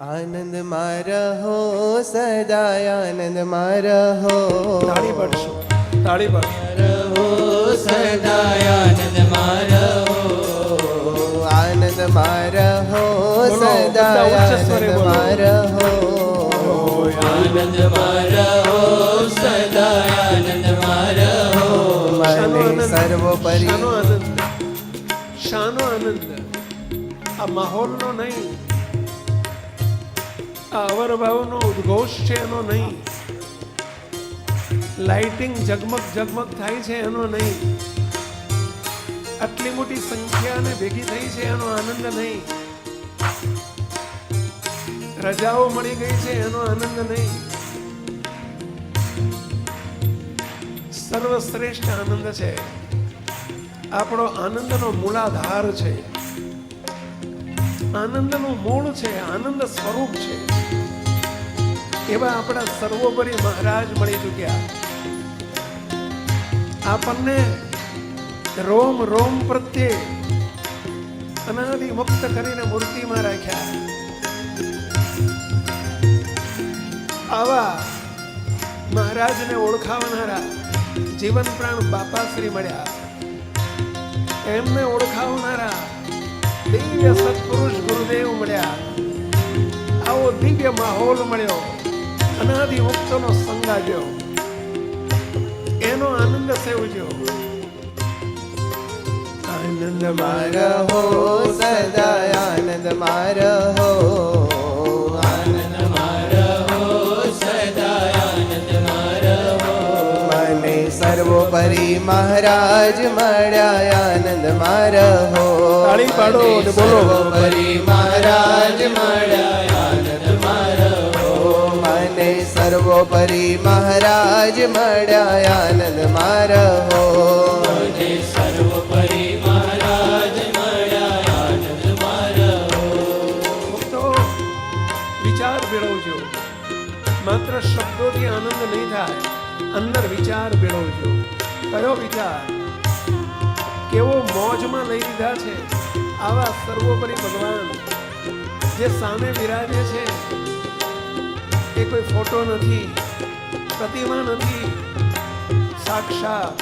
આનંદ મારહો સદા આનંદ મારહો. તાળી પડશો તાળી પાડશું. રહો સદા આનંદ મારહો. આનંદ મારહો બોલો, સદા બધા ઉચ્ચ સ્વરે આનંદ. મારહો. આનંદ મારહો સદા આનંદ મારહો. મને સર્વોપરી. શાનો આનંદ. શાનો આનંદ. આ માહોલનો નહીં આ અવરભાવનો ઉદ્ઘોષ છે એનો નહીં. લાઇટિંગ ઝગમગ ઝગમગ થાય છે એનો નહીં. આટલી મોટી સંખ્યાને ભેગી થઈ છે એનો આનંદ નહીં. રજાઓ મળી ગઈ છે એનો આનંદ નહીં. સર્વશ્રેષ્ઠ આનંદ છે. આપણો આનંદનો મૂલાધાર છે. આનંદનું મૂળ છે, આનંદ સ્વરૂપ છે. એવા આપણા સર્વોપરી મહારાજ મળી ચૂક્યા. આપણને રોમ રોમ પ્રત્યે અનાદિ મુક્ત કરીને મૂર્તિમાં રાખ્યા. આવા મહારાજને ઓળખાવનારા જીવન પ્રાણ બાપાશ્રી મળ્યા. એમને દિવ્ય સત્પુરુષ ગુરુદેવ મળ્યા. આવો દિવ્ય માહોલ મળ્યો. અનાદિ મુક્તનો સંગ આવ્યો એનો આનંદ સેવજો આનંદ મારહો સદા આનંદ આનંદ સર્વોપરી મહારાજ મળ્યા આનંદ મારહો તાળી પાડો ને બોલો. પરી મહારાજ મળ્યા આનંદ મારહો મને સર્વોપરી મહારાજ મળ્યા આનંદ મારહો મને સર્વોપરી મહારાજ મળ્યા આનંદ મારહો વિચાર માત્ર શબ્દોથી આનંદ નહીં થાય અંદર વિચાર ભેળવજો કયો વિચાર. કેવો મોજમાં લઈ લીધા છે આવા સર્વોપરી ભગવાન. જે સામે બિરાજે છે, એ કોઈ ફોટો નથી, પ્રતિમા નથી. સાક્ષાત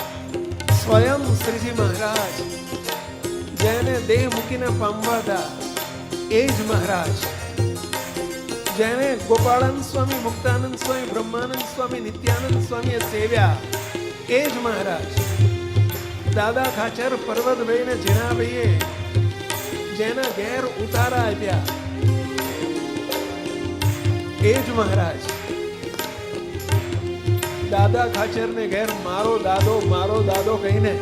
સ્વયં શ્રીજી મહારાજ, જેને દેહ મૂકીને પામવા હતા એ જ મહારાજ. જેને ગોપાળાનંદ સ્વામી, મુક્તાનંદ સ્વામી, બ્રહ્માનંદ સ્વામી, નિત્યાનંદ સ્વામીએ સેવ્યા. એ જ મહારાજ. દાદા ખાચર પર્વતભાઈને જીણાભાઈએ જેના ઘેર ઉતારા આપ્યા. એ જ મહારાજ. દાદા ખાચરને ઘેર મારો દાદો મારો દાદો કહીને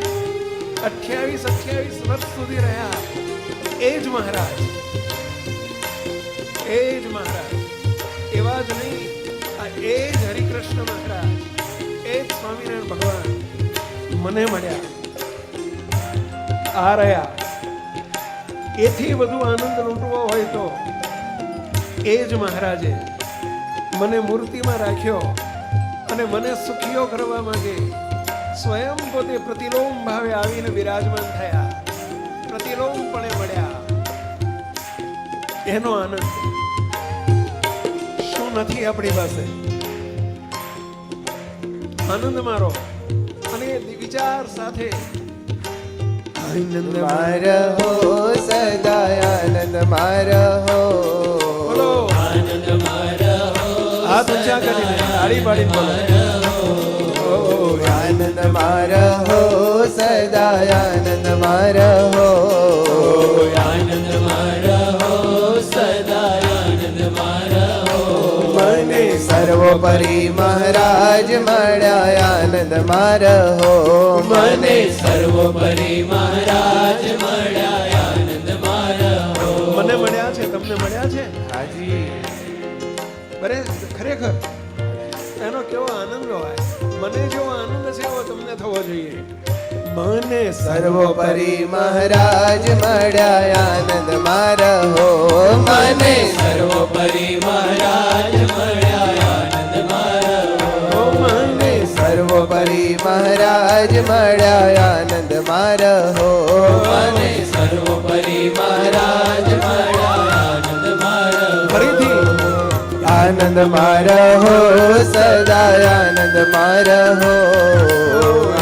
અઠ્યાવીસ અઠ્યાવીસ વર્ષ સુધી રહ્યા. એ જ મહારાજ. એ જ મહારાજ. એવા જ નહીં, આ એ જ હરિકૃષ્ણ મહારાજ. એ સ્વામિનારાયણ ભગવાન મને મળ્યા. આ રહ્યા. એથી વધુ આનંદ લૂંટવો હોય તો એ જ મહારાજે મને મૂર્તિમાં રાખ્યો અને મને સુખીઓ કરવા માંગે. સ્વયં પોતે પ્રતિલોમ ભાવે આવીને બિરાજમાન થયા. પ્રતિલોમપણે મળ્યા. એનો આનંદ શું નથી આપણી પાસે? આનંદ મારો અને વિચાર સાથે. આનંદ મારહો સદા આનંદ મારહો બોલો. આનંદ મારહો હાથ ઊંચા કરીને તાળી પાડી બોલો. આનંદ મારો સદા આનંદ મારહો આનંદ મારહો સદા આનંદ મારહો મને સર્વોપરી મહારાજ મળ્યા આનંદ મારહો. મને સર્વોપરી મહારાજ મળ્યા આનંદ મારહો. મને મળ્યા છે તમને મળ્યા છે? હાજી. બરે ખરેખર? એનો કેવો આનંદ હોય? મને જેવો આનંદ છે એવો તમને થવો જોઈએ. મને સર્વોપરી મહારાજ મળ્યા આનંદ મારહો. મને સર્વોપરી મહારાજ સર્વોપરી મહારાજ મળ્યા આનંદ મારહો મને સર્વોપરી મહારાજ મળ્યા આનંદ મારહો ફરીથી. આનંદ મારો સદા આનંદ મારો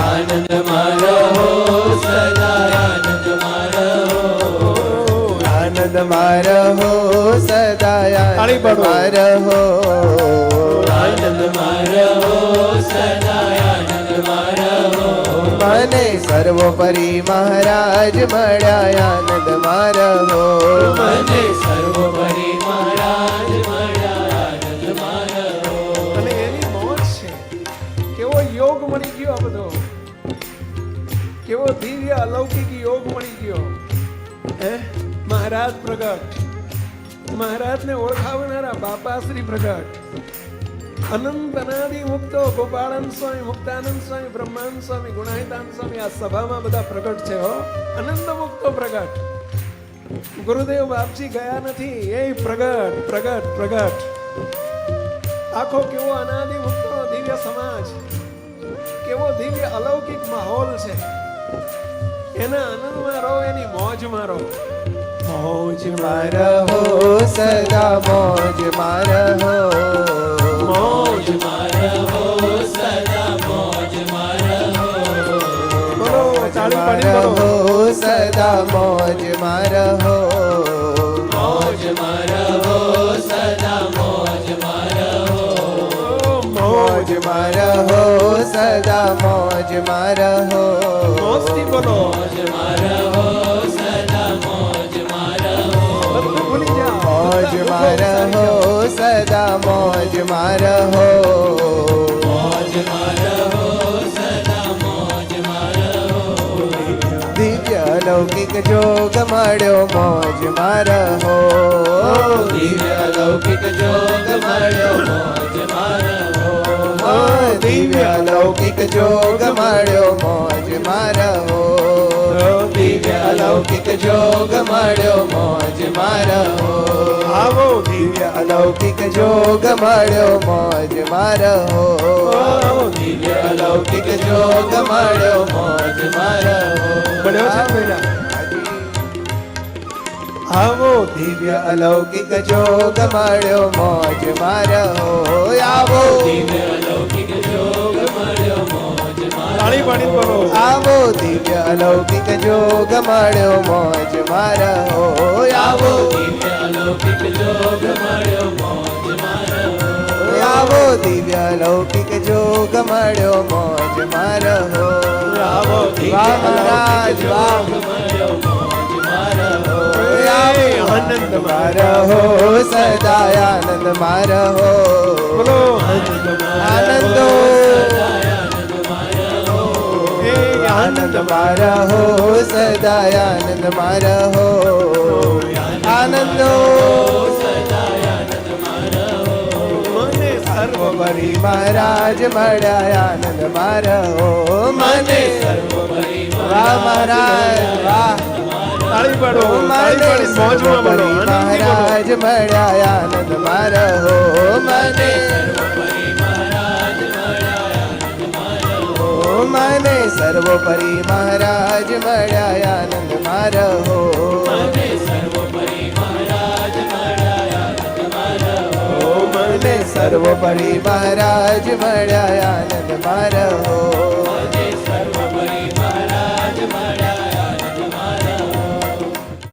આનંદ મારો સદા આનંદ મારો આનંદ મારો સદા તાળી આનંદ પાડો. હો. આનંદ મારો સદા આનંદ મારો મને સર્વોપરી મહારાજ મળ્યા આનંદ મારો મને સર્વોપરી મહારાજ કેવો યોગ મળી ગયો બધો. કેવો દિવ્ય અલૌકિક યોગ મળી ગયો. હે? મહારાજ પ્રગટ. મહારાજને ઓળખાવનારા બાપાશ્રી પ્રગટ. અનંત અનાદિ મુક્તો, ગોપાળન સ્વામી, મુક્તાનંદ સ્વામી, બ્રહ્માનંદ સ્વામી ગુણાહિતાન સ્વામી, આ સભામાં બધા પ્રગટ છે હો. અનંત મુક્તો પ્રગટ. ગુરુદેવ બાપજી ગયા નથી. એ પ્રગટ પ્રગટ પ્રગટ. આખો કેવો અનાદિ મુક્તો દિવ્ય સમાજ. કેવો દિવ્ય અલૌકિક માહોલ છે. એના આનંદમાં રહો, એની મોજમાં રહો. મોજ મારો સદા મોજ મારો મોજ મારો સદા મોજ મારો બોલો તાળી પાડી બોલો. સદા મોજ મારો મોજ મારો સદા મોજ મારો મોજ મોજ મારો સદા મોજ મારો મોજથી બોલો. મોજ મારો જોગ મળ્યો મોજ મારો દિવ્ય લૌકિક જોગ મળ્યો મોજ મારો દિવ્ય લૌકિક જોગ મળ્યો મોજ મારો દિવ્ય લૌકિક જોગ મળ્યો મોજ મારો આવો દિવ્ય અલૌકિક જોગ મળ્યો મોજ મારો દિવ્ય અલૌકિક જોગ મળ્યો મોજ મારો બન્યો છે? આવો દિવ્ય અલૌકિક જોગ મળ્યો મોજ મારો આવો. દિવ્ય અલૌકિક જોગ મળ્યો મોજ મારો આવો દિવ્ય અલૌકિક જોગ મળ્યો મોજ મારો આવો. દિવ્ય અલૌકિક જોગ મળ્યો મોજ મારો આવો દિવ્ય અલૌકિક જોગ મળ્યો મોજ મારો આવો દિવ્ય મહારાજ જોગ મળ્યો મોજ આનંદ મારો સદા આનંદ મારો બોલો આનંદ આનંદો એ આનંદ આનંદ મારો સદા આનંદ મારો આનંદ સર્વપરી મહારાજ મળ્યા આનંદ મારો મને વાહ મહારાજ વાહ. તાળી પાડો તાળી પાડી મોજમાં બોલો. મહારાજ મળ્યા આનંદ મારો મને મને સર્વોપરી મહારાજ મળ્યા આનંદ મારો મને સર્વોપરી મહારાજ મળ્યા આનંદ મારો